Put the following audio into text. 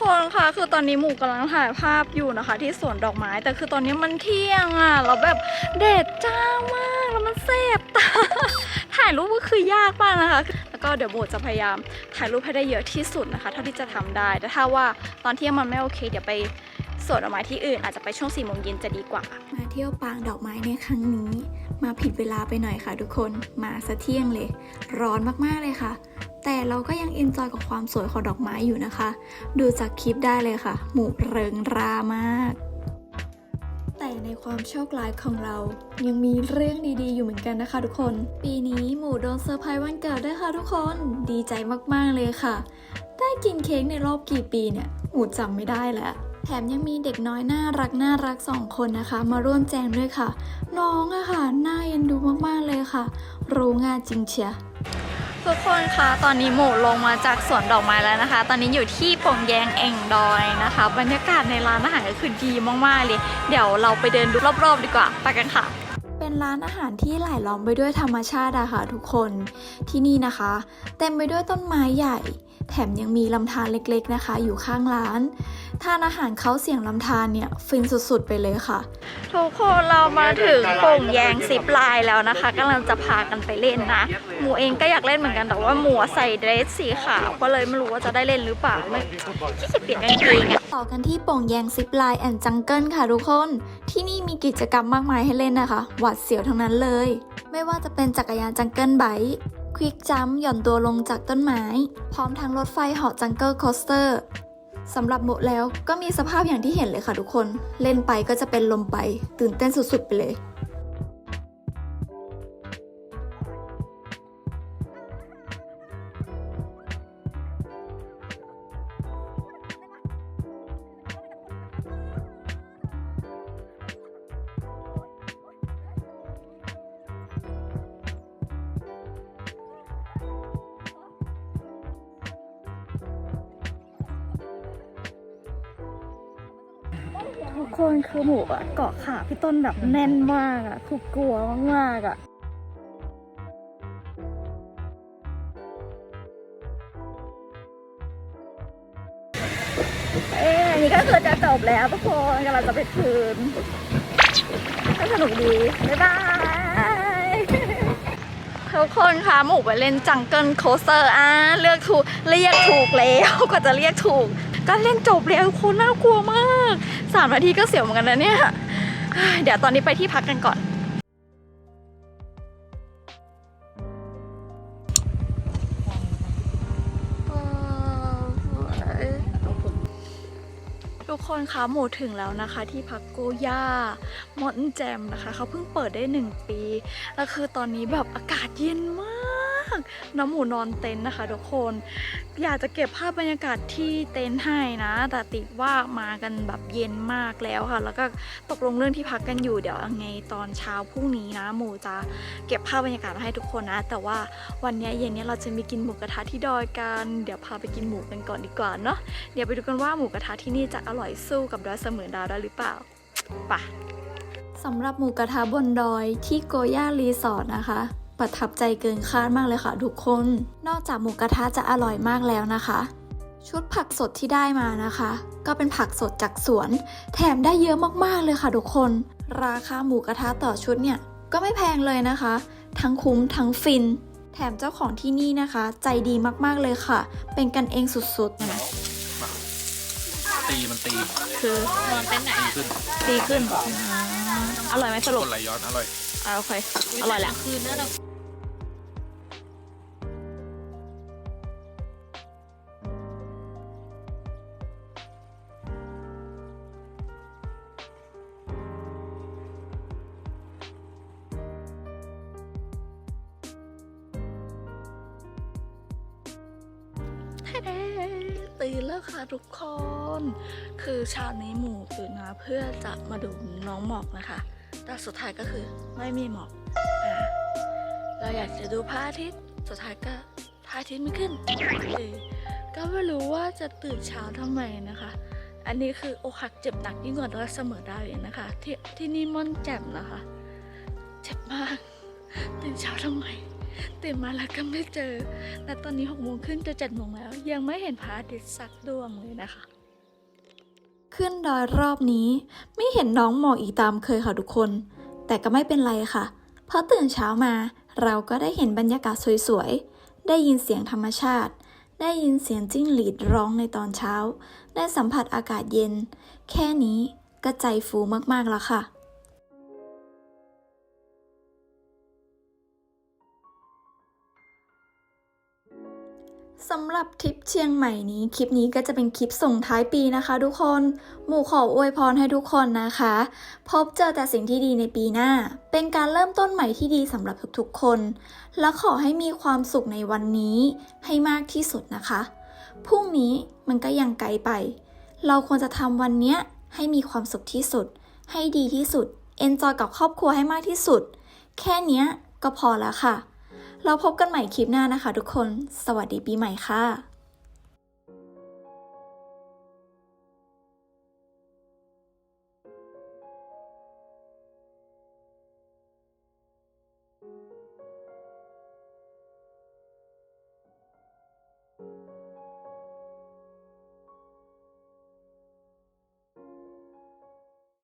คนคะคือตอนนี้หมูกำลังถ่ายภาพอยู่นะคะ ที่สวนดอกไม้ แต่คือตอนนี้มันเที่ยงอะแล้วแบบแดดจ้ามากแล้วมันแสบตาถ่ายรูปก็คือยากมากนะคะ แล้วก็เดี๋ยวหมูจะพยายามถ่ายรูปให้ได้เยอะที่สุดนะคะ เท่าที่จะทำได้ แต่ถ้าว่าตอนเที่ยงมันไม่โอเค เดี๋ยวไปสวนดอกไม้ที่อื่น อาจจะไปช่วงสี่โมงเย็นจะดีกว่า มาเที่ยวปางดอกไม้ในครั้งนี้ มาผิดเวลาไปหน่อยค่ะ ทุกคนมาซะเที่ยงเลย ร้อนมากๆเลยค่ะ แต่เราก็ยังเอนจอยกับความสวยของดอกไม้อยู่นะคะ ดูจากคลิปได้เลยค่ะ หมู่เริงรามาก แต่ในความโชคร้ายของเรา ยังมีเรื่องดีๆอยู่เหมือนกันนะคะ ทุกคน ปีนี้หมู่โดนเซอร์ไพรส์วันเกิดด้วยค่ะทุกคน ดีใจมากๆเลยค่ะ ได้กินเค้กในรอบกี่ปีเนี่ย หมูจำไม่ได้แล้วแถมยังมีเด็กน้อยน่ารักน่ารักสองคนนะคะ มาร่วมแจงด้วยค่ะ น้องอะค่ะน่าเอ็นดูมากๆเลยค่ะ รู้งานจริงเชีย ทุกคนคะตอนนี้หมูลงมาจากสวนดอกไม้แล้วนะคะ ตอนนี้อยู่ที่ปงแยงเอ่งดอยนะคะ บรรยากาศในร้านอาหารก็คือดีมากๆเลย เดี๋ยวเราไปเดินดูรอบๆดีกว่าไปกันค่ะ เป็นร้านอาหารที่หลายล้อมไปด้วยธรรมชาติอะค่ะทุกคนที่นี่นะคะ เต็มไปด้วยต้นไม้ใหญ่ แถมยังมีลำธารเล็กๆนะคะ อยู่ข้างร้านทานอาหารเขาเสียงลำธารเนี่ยฟินสุดๆไปเลยค่ะ ทุกคนเรามาถึงโป่งแยงซิปไลน์แล้วนะคะกำลังจะพากันไปเล่นนะ หมูเองก็อยากเล่นเหมือนกันแต่ว่าหมูใส่เดรสสีขาวก็เลยไม่รู้ว่าจะได้เล่นหรือเปล่าไม่ขี้เกียจเปลี่ยนกางเกงอะต่อกันที่โป่งแยงซิปไลน์แอนด์จังเกิลค่ะทุกคน ที่นี่มีกิจกรรมมากมายให้เล่นนะคะ หวาดเสียวทั้งนั้นเลย ไม่ว่าจะเป็นจักรยานจังเกิลไบค์ ควิกจัมหย่อนตัวลงจากต้นไม้ พร้อมทางรถไฟเหาะจังเกิลคอสเตอร์สำหรับโมแล้วก็มีสภาพอย่างที่เห็นเลยค่ะทุกคน เล่นไปก็จะเป็นลมไป ตื่นเต้นสุดๆไปเลย ทุกคนคือหมูอะเกาะขาพี่ต้นแบบแน่นมากอะคือกลัวมากๆอะเอ้ยอันนี้ก็คือจะจบแล้วทุกคนกำลังจะไปคืนก็สนุกดี บ๊ายบายทุกคนคะหมูไปเล่นจังเกิลโคสเตอร์อะเลือกถูก เรียกถูกแล้วกว่าจะเรียกถูก ก็เล่นจบแล้วคุณน่ากลัวมากสามนาทีก็เสียวเหมือนกันนะเนี่ยเดี๋ยวตอนนี้ไปที่พักกันก่อน ทุกคนคะหมูถึงแล้วนะคะ ที่พักโกย่ามอนแจมนะคะ เขาเพิ่งเปิดได้หนึ่งปี แล้วคือตอนนี้แบบอากาศเย็นมาก น้ำหมูนอนเต็นท์นะคะทุกคน อยากจะเก็บภาพบรรยากาศที่เต็นท์ให้นะ แต่ติดว่ามากันแบบเย็นมากแล้วค่ะ แล้วก็ตกลงเรื่องที่พักกันอยู่เดี๋ยวไงตอนเช้าพรุ่งนี้นะ หมูจะเก็บภาพบรรยากาศมาให้ทุกคนนะ แต่ว่าวันนี้เย็นนี้เราจะมีกินหมูกระทะที่ดอยกัน เดี๋ยวพาไปกินหมูกันก่อนดีกว่าเนาะ เดี๋ยวไปดูกันว่าหมูกระทะที่นี่จะอร่อยสู้กับดอยเสมือนดาวได้หรือเปล่าไปะสำหรับหมูกระทะบนดอยที่โกย่ารีสอร์ทนะคะ ประทับใจเกินคาดมากเลยค่ะทุกคน นอกจากหมูกระทะจะอร่อยมากแล้วนะคะ ชุดผักสดที่ได้มานะคะ ก็เป็นผักสดจากสวน แถมได้เยอะมากๆเลยค่ะทุกคน ราคาหมูกระทะต่อชุดเนี่ยก็ไม่แพงเลยนะคะ ทั้งคุ้มทั้งฟิน แถมเจ้าของที่นี่นะคะ ใจดีมากๆเลยค่ะ เป็นกันเองสุดๆ ตีมันตีคือนอนเต้นไหนตีขึ้นดีขึ้นอร่อยไหมสรุปคนไหลย้อนอร่อย อะโอเค อร่อยแหละคืนนั้นเตื่นแล้วค่ะทุกคน คือเช้านี้หมูตื่นมาเพื่อจะมาดูน้องหมอกนะคะ แต่สุดท้ายก็คือไม่มีหมอกอ่าเราอยากจะดูพระอาทิตย์ สุดท้ายก็พระอาทิตย์ไม่ขึ้นก็ไม่รู้ว่าจะตื่นเช้าทำไมนะคะ อันนี้คืออกหักเจ็บหนักยิ่งกว่าดอยเสมอดาวอีกนะคะ ที่ที่นี่ม่อนแจ่มนะคะ เจ็บมาก ตื่นเช้าทำไม ตื่นมาแล้วก็ไม่เจอและตอนนี้หกโมงครึ่งจะเจ็ดโมงแล้ว ยังไม่เห็นพระอาทิตย์สักดวงเลยนะคะ ขึ้นดอยรอบนี้ ไม่เห็นน้องหมอกอีกตามเคยค่ะทุกคน แต่ก็ไม่เป็นไรค่ะ เพราะตื่นเช้ามา เราก็ได้เห็นบรรยากาศสวยๆ ได้ยินเสียงธรรมชาติ ได้ยินเสียงจิ้งหรีดร้องในตอนเช้า ได้สัมผัสอากาศเย็น แค่นี้ก็ใจฟูมากๆแล้วค่ะ สำหรับทริปเชียงใหม่นี้คลิปนี้ก็จะเป็นคลิปส่งท้ายปีนะคะทุกคนหมู่ขออวยพรให้ทุกคนนะคะ พบเจอแต่สิ่งที่ดีในปีหน้า เป็นการเริ่มต้นใหม่ที่ดีสำหรับทุกๆคน และขอให้มีความสุขในวันนี้ให้มากที่สุดนะคะพรุ่งนี้มันก็ยังไกลไป เราควรจะทำวันเนี้ยให้มีความสุขที่สุด ให้ดีที่สุดเอนจอยกับครอบครัวให้มากที่สุด แค่นี้ก็พอแล้วค่ะ เราพบกันใหม่คลิปหน้านะคะทุกคน สวัสดีปีใหม่ค่ะ